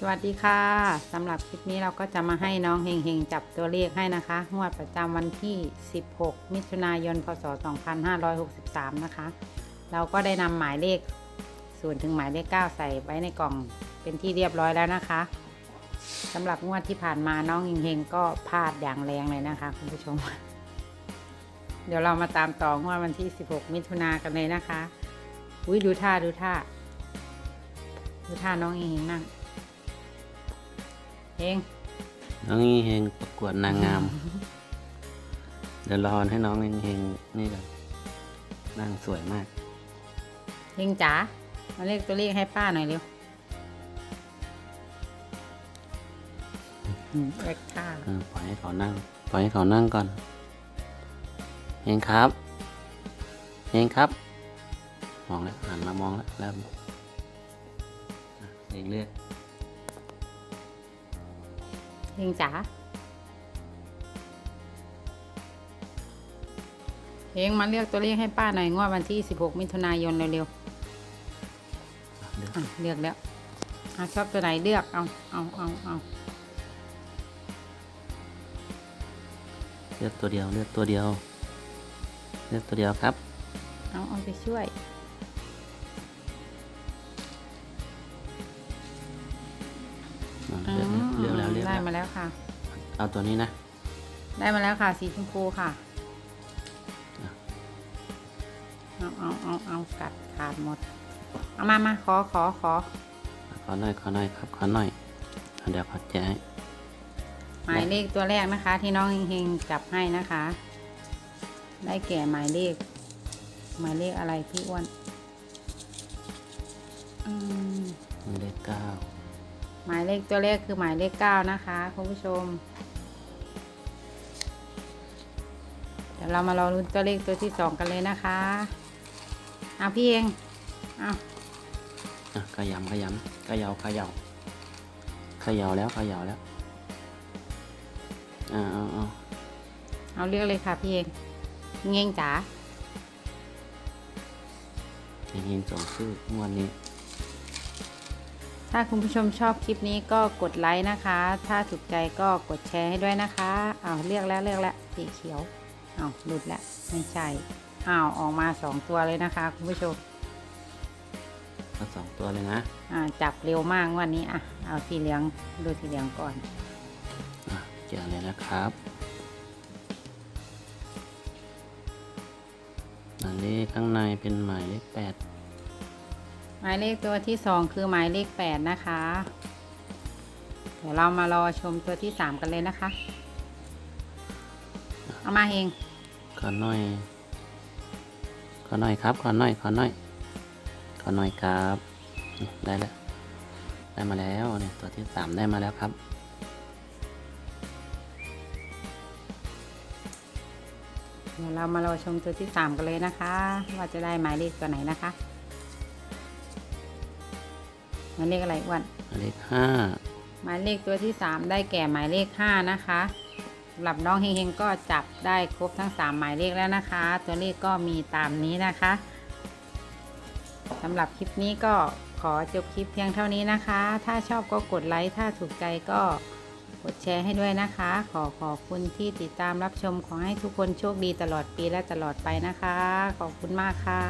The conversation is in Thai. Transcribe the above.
สวัสดีค่ะสำหรับคลิปนี้เราก็จะมาให้น้องเฮงๆ จับตัวเลขให้นะคะงวดประจำวันที่ 16 มิถุนายน พศ 2563 นะคะ เราก็ได้นำหมายเลขศูนย์ถึงหมายเลข 9 ใส่ไว้ในกล่องเป็นที่เรียบร้อยแล้วนะคะสำหรับงวดที่ผ่านมาน้องเฮงๆ ก็พลาดอย่างแรงเลยนะคะคุณผู้ชม เดี๋ยวเรามาตามต่องวดวันที่ 16 มิถุนากันเลยนะคะ อุ้ยดูท่าดูท่า ดูท่าน้องเฮงๆนั่ง เฮงน้องเฮงประกวดนางงาม เดี๋ยวรอให้น้องเฮงนี่ก่อนนั่งสวยมากเฮงจ๋ามาเลขตัวเลขให้ป้าหน่อยเร็วอืมเลขท่าเออปล่อยให้เขานั่ง ปล่อยให้เขานั่งก่อนเฮงครับเฮงครับ มองแล้วหันมามองแล้วเริ่มอะเฮงเลือก เฮงจ๋าเฮงมาเลือกตัวเลขให้ป้าหน่อยงวดวันที่ 16 มิถุนายนเร็วอะเลือกๆอะเลือกแล้วอะชอบตัวไหนเลือก เอา เอา เอา เอา เลือกตัวเดียว เลือกตัวเดียว เลือกตัวเดียวครับ เอา เอาไปช่วย มาแล้วค่ะ เอาตัวนี้นะ ได้มาแล้วค่ะ สีชมพูค่ะอะ เอาเอาเอาเอากัดขาดหมด เอามามาขอขอขอ ขอหน่อยขอหน่อยครับขอหน่อยอะเดี๋ยวขอแจกให้หมายเลขตัวแรกนะคะ ที่น้องเฮงๆจับให้นะคะ ได้แก่หมายเลข หมายเลขอะไรพี่อ้วนอืมหมายเลขเก้า หมายเลขตัวแรกคือหมายเลขเก้านะคะคุณผู้ชม เดี๋ยวเรามารอรุ้นตัวเลขตัวที่สองกันเลยนะคะเอาพี่เองเอาอะขยำขยำขยาขยาขยาแล้วขยาแล้วอ่าเอาเอาเอาเลือกเลยค่ะพี่เองเงงจ๋าเฮงๆส่งชื่องวดนี้ ถ้าคุณผู้ชมชอบคลิปนี้ก็กดไลค์นะคะ ถ้าถูกใจก็กดแชร์ให้ด้วยนะคะอ้าวเลือกแล้วเลือกแล้วสีเขียวอ้าวหลุดแล้วไม่ใช่อ้าวออกมาสองตัวเลยนะคะ คุณผู้ชมก็สองตัวเลยนะอ่าจับเร็วมากวันนี้อะเอาสีเหลืองดูสีเหลืองก่อนอะเจอเลยนะครับอันนี้ข้างในเป็นหมายเลขแปดห มายเลขตัวที่สองคือหมายเลขแปดนะคะ เดี๋ยวเรามารอชมตัวที่สามกันเลยนะคะ เอามาเองขอหน่อย ขอหน่อยครับ ขอหน่อย ขอหน่อย ขอหน่อยครับนี่ได้แล้ว ได้มาแล้วเนี่ยตัวที่สามได้มาแล้วครับเดี๋ยวเรามารอชมตัวที่สามกันเลยนะคะ ว่าจะได้หมายเลขตัวไหนนะคะ หมายเลขอะไรอ้วนหมายเลขห้าหมายเลขตัวที่สามได้แก่หมายเลขห้านะคะสำหรับน้องเฮงๆก็จับได้ครบทั้งสามหมายเลขแล้วนะคะ ตัวเลขก็มีตามนี้นะคะสำหรับคลิปนี้ก็ขอจบคลิปเพียงเท่านี้นะคะ ถ้าชอบก็กดไลค์ ถ้าถูกใจก็กดแชร์ให้ด้วยนะคะ ขอขอบคุณที่ติดตามรับชม ขอให้ทุกคนโชคดีตลอดปีและตลอดไปนะคะ ขอบคุณมากค่ะ